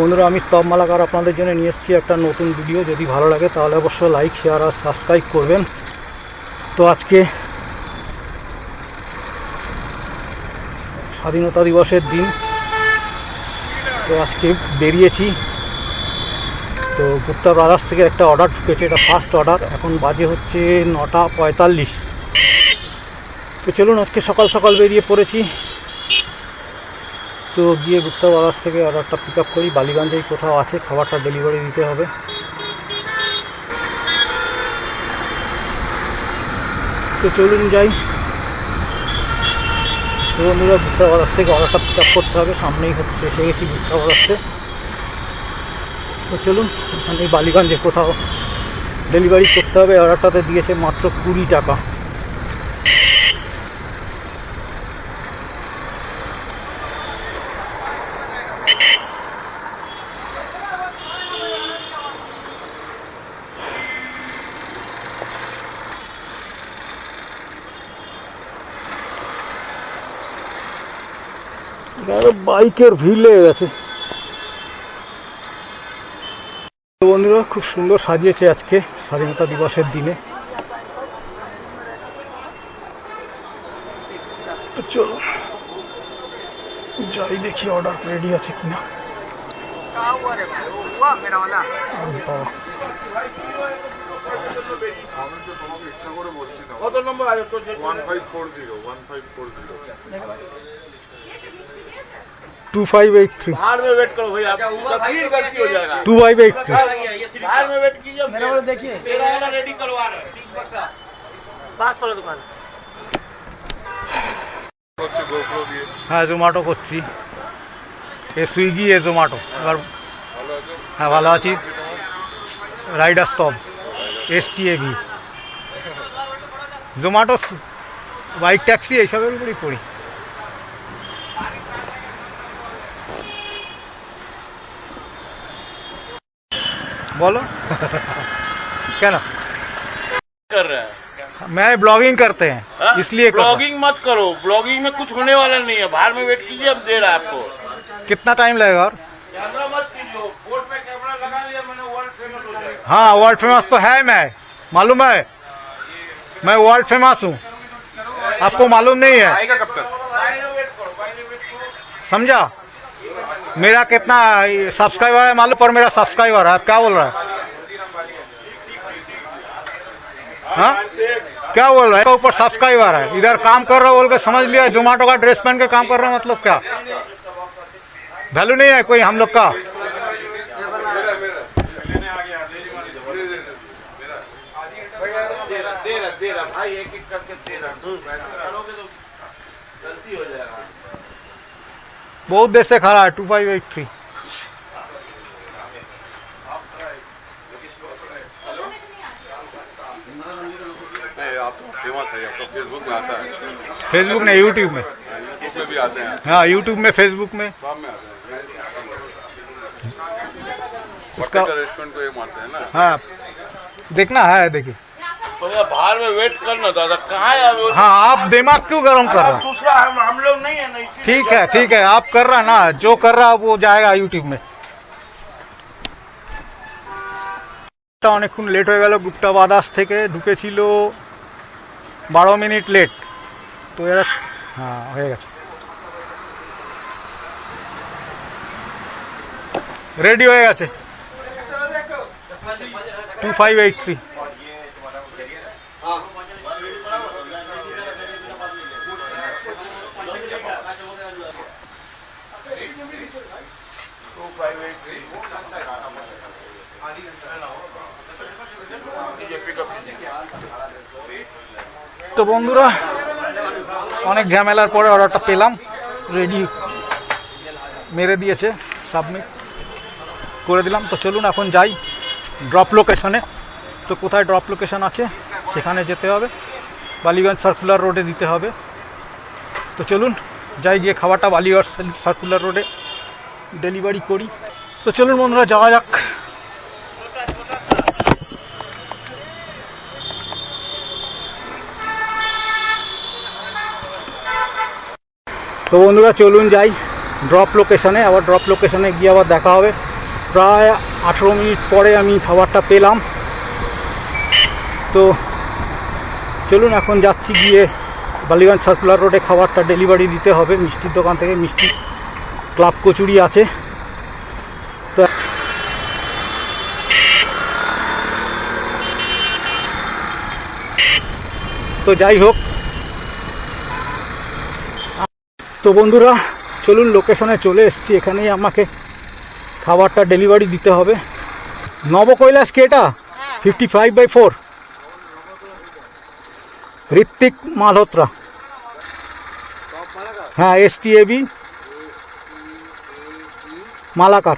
বন্ধুরা, আমি স্তব মালাকার আপনাদের জন্য নিয়ে এসেছি একটা নতুন ভিডিও যদি ভালো লাগে, তাহলে অবশ্যই লাইক শেয়ার আর সাবস্ক্রাইব করবেন। তো আজকে স্বাধীনতা দিবসের দিন। তো আজকে বেরিয়েছি। তো গুপ্তা ব্রাদার্স থেকে একটা অর্ডার ঢুকেছে, এটা ফার্স্ট অর্ডার এখন বাজে হচ্ছে নটা পঁয়তাল্লিশ। তো চলুন, আজকে সকাল সকাল বেরিয়ে পড়েছি। তো গিয়ে গুপ্তা বাজার থেকে অর্ডারটা পিক আপ করি। বালিগঞ্জেই কোথাও আছে, খাবারটা ডেলিভারি দিতে হবে। তো চলুন যাই। তো বন্ধুরা গুপ্তা ব্রাদার্স থেকে অর্ডারটা পিক আপ করতে হবে। সামনেই হচ্ছে এসে গেছি গুপ্তা ব্রাদার্সে তো চলুন এখানে বালিগঞ্জে কোথাও ডেলিভারি করতে হবে। অর্ডারটাতে দিয়েছে মাত্র কুড়ি টাকা এখানে বাইকের ভিড় লেগে গেছে। বন্ধুরা খুব সুন্দর সাজিয়েছে আজকে স্বাধীনতা দিবসের দিনে। চলো যাই দেখি অর্ডার রেডি আছে কিনা। কত নম্বর আছে তোর 2583 बाहर में वेट करो भैया भीड़ गलती हो जाएगा 2583 बाहर में वेट कीजिए मेरा वाला देखिए मेरा वाला रेडी करवा रहे हैं तीस बक्सा पास करो दुकान হচ্ছে গোপ্রো দিয়ে হ্যাঁ জোম্যাটো করছি এ সুইগি এ জোম্যাটো এবার ভালো আছে হ্যাঁ ভালো আছি রাইডার স্তব S T A V Zomato bike taxi এইসবের উপরই করি बोलो। क्या ना? कर रहा है। मैं ब्लॉगिंग करते हैं हाँ? इसलिए ब्लॉगिंग मत करो। ब्लॉगिंग में कुछ होने वाला नहीं है। बाहर में वेट कीजिए अब दे रहा है आपको। कितना टाइम लगेगा और? हाँ वर्ल्ड फ़ेमस तो है मैं। मालूम है? मैं वर्ल्ड फ़ेमस हूँ। आपको मालूम नहीं है? समझा? मेरा कितना सब्सक्राइबर है मालूम, पर मेरा सब्सक्राइबर है। आप क्या बोल रहा है? हाँ? क्या बोल रहा है? ऊपर सब्सक्राइबर है। इधर काम कर रहा बोल के समझ लिया जोमेटो का ड्रेस पहन के काम कर रहा मतलब क्या? वैल्यू नहीं है कोई हम लोग का। भाई एक एक करके बहुत देर से खा रहा है two five eight three Facebook नहीं यूट्यूब में। हाँ। यूट्यूब में फेसबुक में। उसका रेस्टोरेंट को ये मानते हैं ना। हाँ देखना है देखिए। भैया बाहर में वेट करना दादा कहाँ है अब हाँ आप दिमाग क्यों गर्म कर रहे अब हैं दूसरा हम हम लोग नहीं है ना इसीलिए ठीक है ठीक है आप कर रहा है ना जो कर रहा है वो जाएगा ইউটিউব में টা অনেকক্ষণ লেট হয়ে গেল গুপ্তা বাদাস থেকে ঢুকেছিল বারো মিনিট লেট তো এরা হ্যাঁ হয়ে গেছে রেডি হয়ে গেছে টু ফাইভ এইট থ্রি তো বন্ধুরা, অনেক ঝামেলার পরে অর্ডারটা পেলাম। রেডি মেরে দিয়েছে সাবমিট করে দিলাম। তো চলুন এখন যাই ড্রপ লোকেশনে তো কোথায় ড্রপ লোকেশন আছে সেখানে যেতে হবে। বালিগঞ্জ সার্কুলার রোডে দিতে হবে। তো চলুন যাই গিয়ে খাবারটা বালিগঞ্জ সার্কুলার রোডে ডেলিভারি করি। তো চলুন বন্ধুরা, যাওয়া যাক। তো বন্ধুরা, চলুন যাই ড্রপ লোকেশনে আবার ড্রপ লোকেশনে গিয়ে আবার দেখা হবে। প্রায় আঠেরো মিনিট পরে আমি খাবারটা পেলাম। তো চলুন এখন যাচ্ছি গিয়ে বালিগঞ্জ সার্কুলার রোডে খাবারটা ডেলিভারি দিতে হবে। মিষ্টির দোকান থেকে মিষ্টি ক্লাব কচুরি আছে। তো তো যাই হোক। তো বন্ধুরা চলুন লোকেশনে চলে এসেছি। এখানেই আমাকে খাবারটা ডেলিভারি দিতে হবে। নবকৈলাস কে এটা? Fifty five by four Ritwik Malhotra. হ্যাঁ এস টি এবি মালাকার।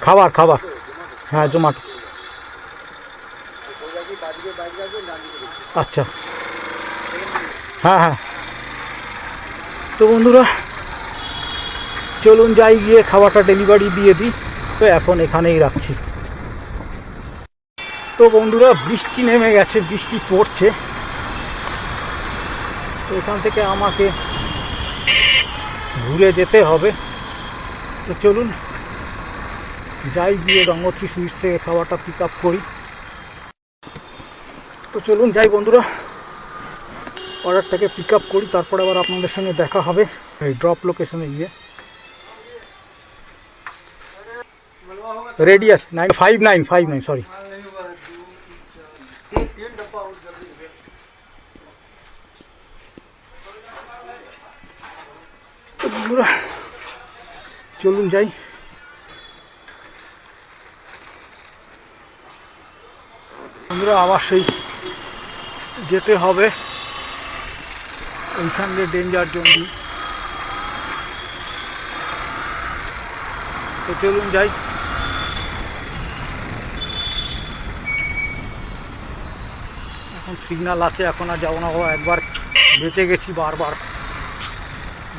খাবার খাবার। হ্যাঁ জোম্যাটো আচ্ছা। হ্যাঁ হ্যাঁ। তো বন্ধুরা, চলুন যাই গিয়ে খাবারটা ডেলিভারি দিয়ে দিই। তো এখন এখানেই রাখছি। তো বন্ধুরা, বৃষ্টি নেমে গেছে, বৃষ্টি পড়ছে। তো এখান থেকে আমাকে ঘুরে যেতে হবে। তো চলুন, যাই গিয়ে গঙ্গোত্রী সুইচ থেকে খাবারটা পিক আপ করি। তো চলুন, যাই বন্ধুরা, অর্ডারটাকে পিক আপ করি, তারপরে আবার আপনাদের সঙ্গে দেখা হবে এই ড্রপ লোকেশনে গিয়ে। রেডি আছে nine five nine five nine sorry বন্ধুরা চলুন যাই। বন্ধুরা আবার সেই যেতে হবে। ওইখান দিয়ে ডেঞ্জার জোন তো চলুন যাই। এখন সিগন্যাল আছে, এখন আর যাব না একবার বেঁচে গেছি বারবার।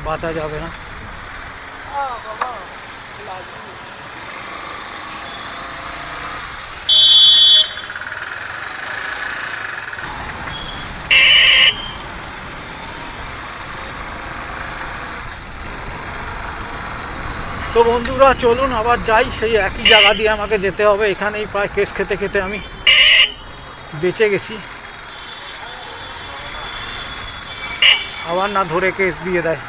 বাঁচা যাবে না। তো বন্ধুরা, চলুন আবার যাই। সেই একই জায়গা দিয়ে আমাকে যেতে হবে। এখানেই প্রায় কেস খেতে খেতে আমি বেঁচে গেছি। আবার না ধরে কেস দিয়ে দেয়।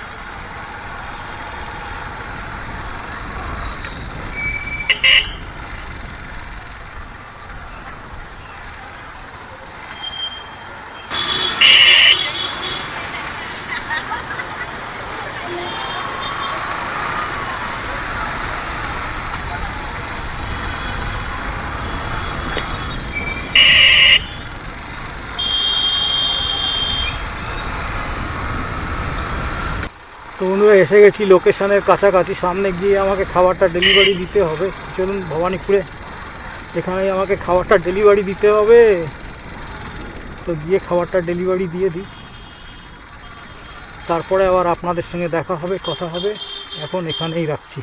তো এসে গেছি লোকেশনের কাছাকাছি। সামনে গিয়ে আমাকে খাবারটা ডেলিভারি দিতে হবে। চলুন ভবানীপুরে। এখানে আমাকে খাবারটা ডেলিভারি দিতে হবে। তো গিয়ে খাবারটা ডেলিভারি দিয়ে দিই। তারপরে আবার আপনাদের সঙ্গে দেখা হবে, কথা হবে। এখন এখানেই রাখছি।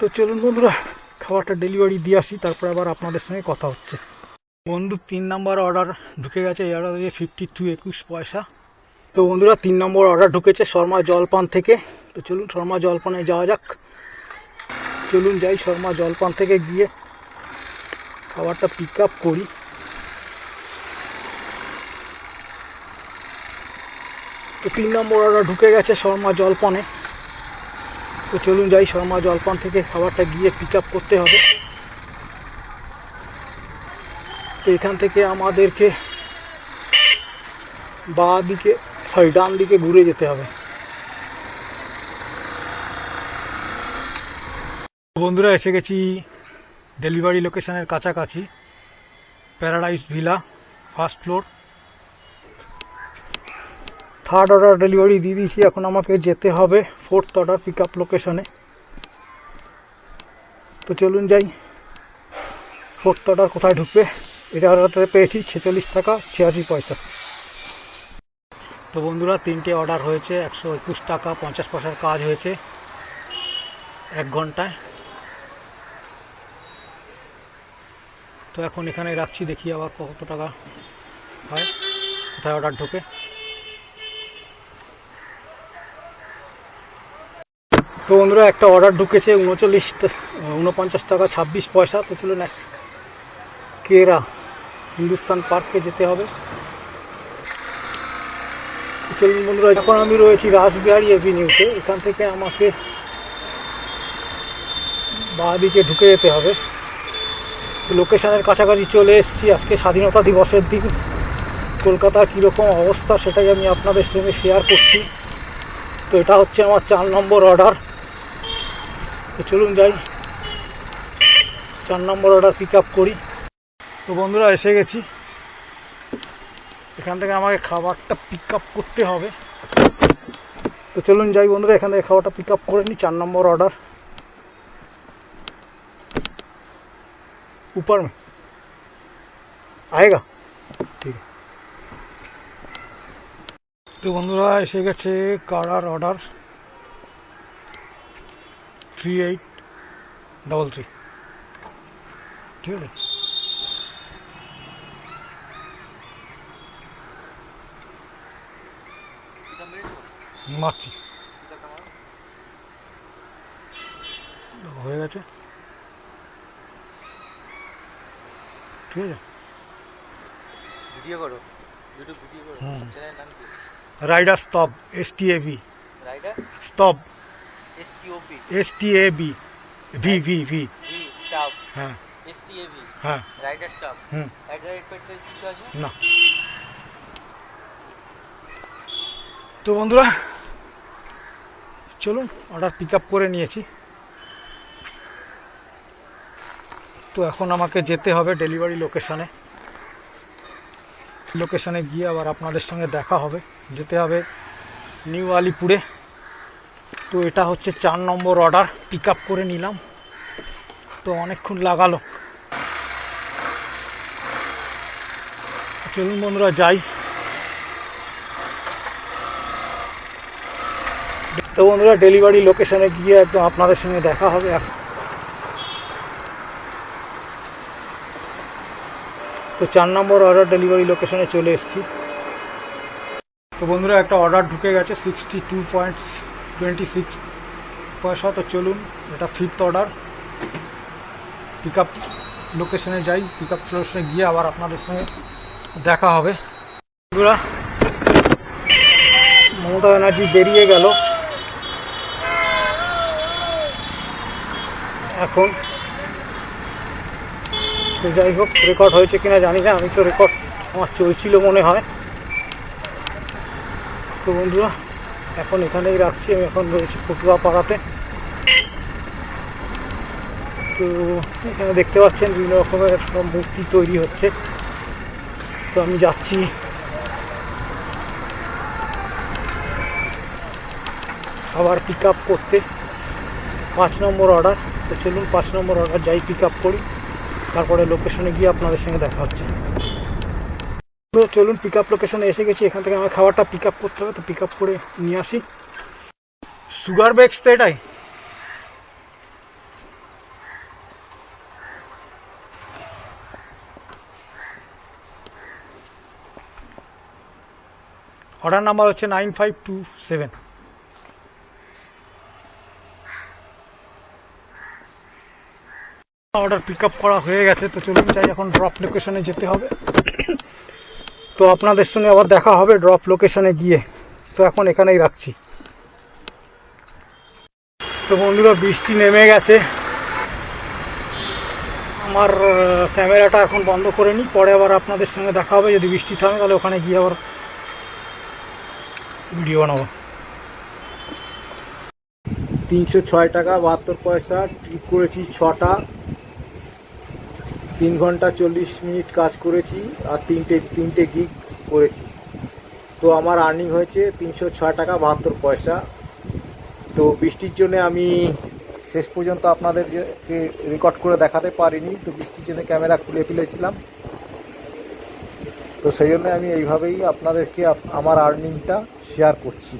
তো চলুন বন্ধুরা, খাবারটা ডেলিভারি দিয়ে আসি, তারপরে আবার আপনাদের সঙ্গে কথা হচ্ছে। বন্ধু, তিন নম্বর অর্ডার ঢুকে গেছে, এই অর্ডার দিয়ে ফিফটি টু একুশ পয়সা। তো বন্ধুরা, তিন নম্বর অর্ডার ঢুকেছে শর্মা জলপান থেকে। তো চলুন শর্মা জলপানে যাওয়া যাক। চলুন যাই শর্মা জলপান থেকে গিয়ে খাবারটা পিক আপ করি। তো তিন নম্বর অর্ডার ঢুকে গেছে শর্মা জলপানে। তো চলুন যাই শর্মা জলপান থেকে খাবারটা গিয়ে পিক আপ করতে হবে তো এখান থেকে আমাদেরকে বা দিকে সরি ডান দিকে ঘুরে যেতে হবে। বন্ধুরা, এসে গেছি ডেলিভারি লোকেশনের কাছাকাছি paradise villa first floor third order delivery দিয়ে দিয়েছি, এখন আমাকে যেতে হবে ফোর্থ অর্ডার পিক আপ লোকেশনে তো চলুন যাই ফোর্থ অর্ডার কোথায় ঢুকবে। এটা অর্ডারতে পেয়েছি ছেচল্লিশ টাকা, ছিয়াশি পয়সা। তো বন্ধুরা, তিনটে অর্ডার হয়েছে, একশো একুশ টাকা, পঞ্চাশ পয়সার কাজ হয়েছে, এক ঘন্টায়। তো এখন এখানে রাখছি, দেখি আবার কত টাকা হয়, কোথায় অর্ডার ঢোকে। তো বন্ধুরা, একটা অর্ডার ঢুকেছে, উনচল্লিশ, উনপঞ্চাশ টাকা, ছাব্বিশ পয়সা, তো চলুন এক কেরা? হিন্দুস্তান পার্কে যেতে হবে। চলুন বন্ধুরা, এখন আমি রয়েছি রাসবিহারী এভিনিউতে। এখান থেকে আমাকে বাঁ দিকে ঢুকে যেতে হবে। লোকেশনের কাছাকাছি চলে এসেছি। আজকে স্বাধীনতা দিবসের দিন। কলকাতার কীরকম অবস্থা সেটাই আমি আপনাদের সঙ্গে শেয়ার করছি। তো এটা হচ্ছে আমার চার নম্বর অর্ডার তো চলুন যাই। চার নম্বর অর্ডার পিক আপ করি। তো বন্ধুরা এসে গেছি এখান থেকে আমাকে খাবারটা পিক আপ করতে হবে তো চলুন যাই বন্ধুরা এখান থেকে খাবারটা পিক আপ করে নিই চার নম্বর অর্ডার ऊपर में आएगा ঠিক আছে তো বন্ধুরা এসে গেছে কারার order three eight double three ঠিক আছে মারছি হয়ে গেছে? ঠিক আছে? ভিডিও করো। ইউটিউব ভিডিও করো। চ্যানেলের নাম কি? রাইডার স্তব S T A V rider? স্তব। S T O P S T A B V V V staff হ্যাঁ। এস টি এ ভি হ্যাঁ। রাইডার স্টাফ হুম। অ্যাট দ্য রেট পেট্রোল কিছু আছে? না। তো বন্ধুরা, চলুন অর্ডার পিক আপ করে নিয়েছি। তো এখন আমাকে যেতে হবে ডেলিভারি লোকেশানে লোকেশানে গিয়ে আবার আপনাদের সঙ্গে দেখা হবে। যেতে হবে নিউ আলিপুরে। তো এটা হচ্ছে চার নম্বর অর্ডার পিক আপ করে নিলাম। তো অনেকক্ষণ লাগালো। চলুন বন্ধুরা, যাই। তো বন্ধুরা ডেলিভারি লোকেশনে গিয়ে একদম আপনাদের সঙ্গে দেখা হবে এখন। তো চার নম্বর অর্ডার ডেলিভারি লোকেশনে চলে এসেছি। তো বন্ধুরা একটা অর্ডার ঢুকে গেছে sixty two point twenty six পয়সা। তো চলুন, এটা ফিফথ অর্ডার পিক আপ লোকেশনে যাই পিক আপ লোকেশনে গিয়ে আবার আপনাদের সঙ্গে দেখা হবে। বন্ধুরা, মমতা ব্যানার্জি বেরিয়ে গেল। এখন। যাই হোক রেকর্ড হয়েছে কিনা জানি না, আমি তো রেকর্ড আমার চলছিল মনে হয়। তো বন্ধুরা, এখন এখানেই রাখছি, আমি এখন রয়েছি ফটুয়া পাড়াতে তো এখানে দেখতে পাচ্ছেন বিভিন্ন রকমের সব মূর্তি তৈরি হচ্ছে। তো আমি যাচ্ছি। আবার পিক করতে। পাঁচ নম্বর অর্ডার তো চলুন, পাঁচ নম্বর অর্ডার যাই পিক আপ করি। তারপরে লোকেশনে গিয়ে আপনাদের সঙ্গে দেখা হচ্ছে। তো চলুন পিক আপ লোকেশনে এসে গেছি। এখান থেকে আমার খাবারটা পিক আপ করতে হবে, তো পিক আপ করে নিয়ে আসি। সুগার বেক্স তো এটাই। অর্ডার নাম্বার হচ্ছে nine five two seven order pick করা হয়ে গেছে, তো চলুন চাই এখন ড্রপ লোকেশনে যেতে হবে। তো আপনাদের সঙ্গে আবার দেখা হবে ড্রপ লোকেশনে গিয়ে। তো এখন এখানেই রাখছি। তো বন্ধুরা, বৃষ্টি নেমে গেছে। আমার ক্যামেরাটা এখন বন্ধ করে নিই, পরে আবার আপনাদের সঙ্গে দেখা হবে। যদি বৃষ্টি থামে, তাহলে ওখানে গিয়ে আবার ভিডিও বানাবো। তিনশো ছয় টাকা, বাহাত্তর পয়সা ট্রিপ করেছি ছটা। তিন ঘণ্টা চল্লিশ মিনিট কাজ করেছি আর তিনটে তিনটে গিগ করেছি। তো আমার আর্নিং হয়েছে তিনশো ছয় টাকা বাহাত্তর পয়সা। তো বৃষ্টির জন্য আমি শেষ পর্যন্ত আপনাদেরকে রেকর্ড করে দেখাতে পারিনি। তো বৃষ্টির জন্য ক্যামেরা খুলে ফেলেছিলাম। তো সেই জন্য আমি এইভাবেই আপনাদেরকে আমার আর্নিংটা শেয়ার করছি।